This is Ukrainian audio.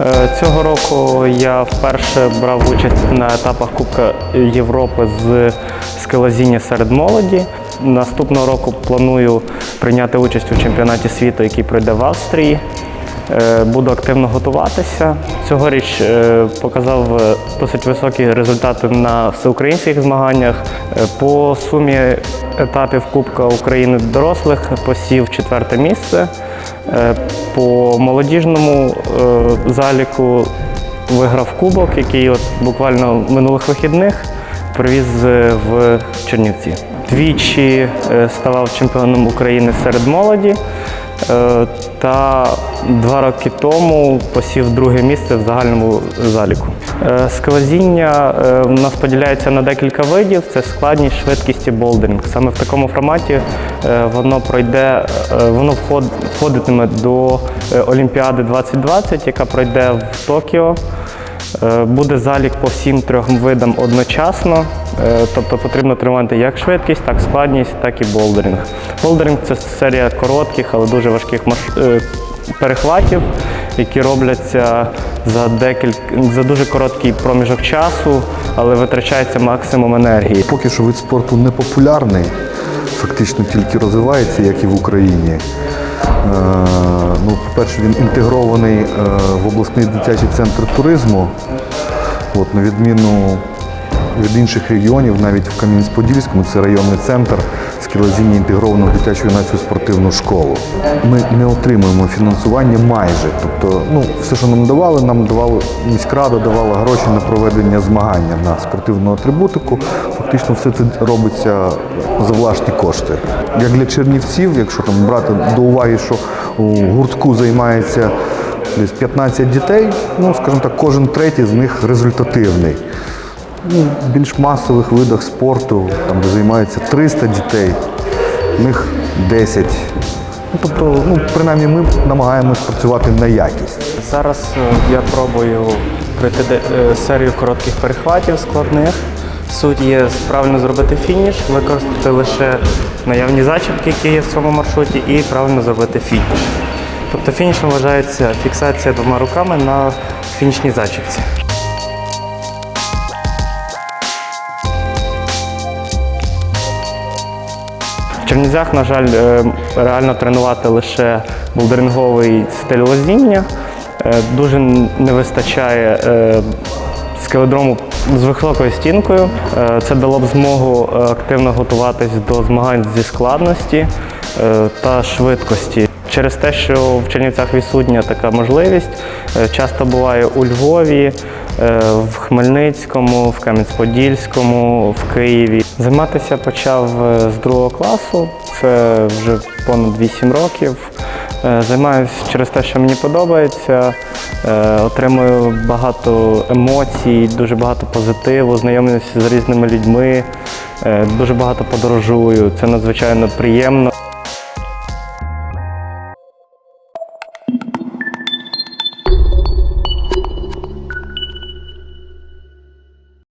Е, Цього року я вперше брав участь на етапах Кубка Європи з скелезіння серед молоді. Наступного року планую прийняти участь у чемпіонаті світу, який пройде в Австрії. Е, Буду активно готуватися. Цьогоріч е, показав досить високі результати на всеукраїнських змаганнях. По сумі етапів Кубка України дорослих посів четверте місце. Е, По молодіжному е, заліку виграв кубок, який от буквально минулих вихідних привіз е, в Чернівці. Двічі ставав чемпіоном України серед молоді. Та два роки тому посів друге місце в загальному заліку. Е, Сквозіння е, у нас поділяється на декілька видів: це складність, швидкість і болдеринг. Саме в такому форматі е, воно пройде, е, воно вход- входитиме до е, Олімпіади 2020, яка пройде в Токіо. Е, Буде залік по всім трьом видам одночасно, Е, тобто потрібно тримати як швидкість, так складність, так і болдеринг. Болдеринг це серія коротких, але дуже важких марш- е, перехватів, які робляться за декілька за дуже короткий проміжок часу, але витрачається максимум енергії. Поки що вид спорту не популярний, фактично тільки розвивається, як і в Україні. Е, ну, по-перше, він інтегрований е, в обласний дитячий центр туризму. От, на відміну від інших регіонів, навіть в Кам'янець-Подільському, це районний центр інтегровано в дитячу юнацьку спортивну школу. Ми не отримуємо фінансування майже. Тобто, ну, все, що нам давали, нам давали міськрада давала гроші на проведення змагання на спортивну атрибутику. Фактично все це робиться за власні кошти. Як для чернівців, якщо там брати до уваги, що у гуртку займається десь 15 дітей, ну скажімо так, кожен третій з них результативний. Ну, більш масових видах спорту, там, де займається 300 дітей, в них 10. Ну, тобто, ну, принаймні ми намагаємось працювати на якість. Зараз е, я пробую пройти е, серію коротких перехватів складних. Суть є правильно зробити фініш, використати лише наявні зачіпки, які є в цьому маршруті, і правильно зробити фініш. Тобто фінішем вважається фіксація двома руками на фінішній зачіпці. В Чернівцях, на жаль, е, реально тренувати лише болдеринговий стиль лозіння. Е, Дуже не вистачає е, скеледрому з високою стінкою. Це дало б змогу активно готуватись до змагань зі складності та швидкості. Через те, що в Чернівцях відсутня така можливість, часто буває у Львові, в Хмельницькому, в Кам'янець-Подільському, в Києві. Займатися почав е, з другого класу, це вже понад 8 років. Е, Займаюся через те, що мені подобається, е, отримую багато емоцій, дуже багато позитиву, знайомлюся з різними людьми, е, дуже багато подорожую. Це надзвичайно приємно.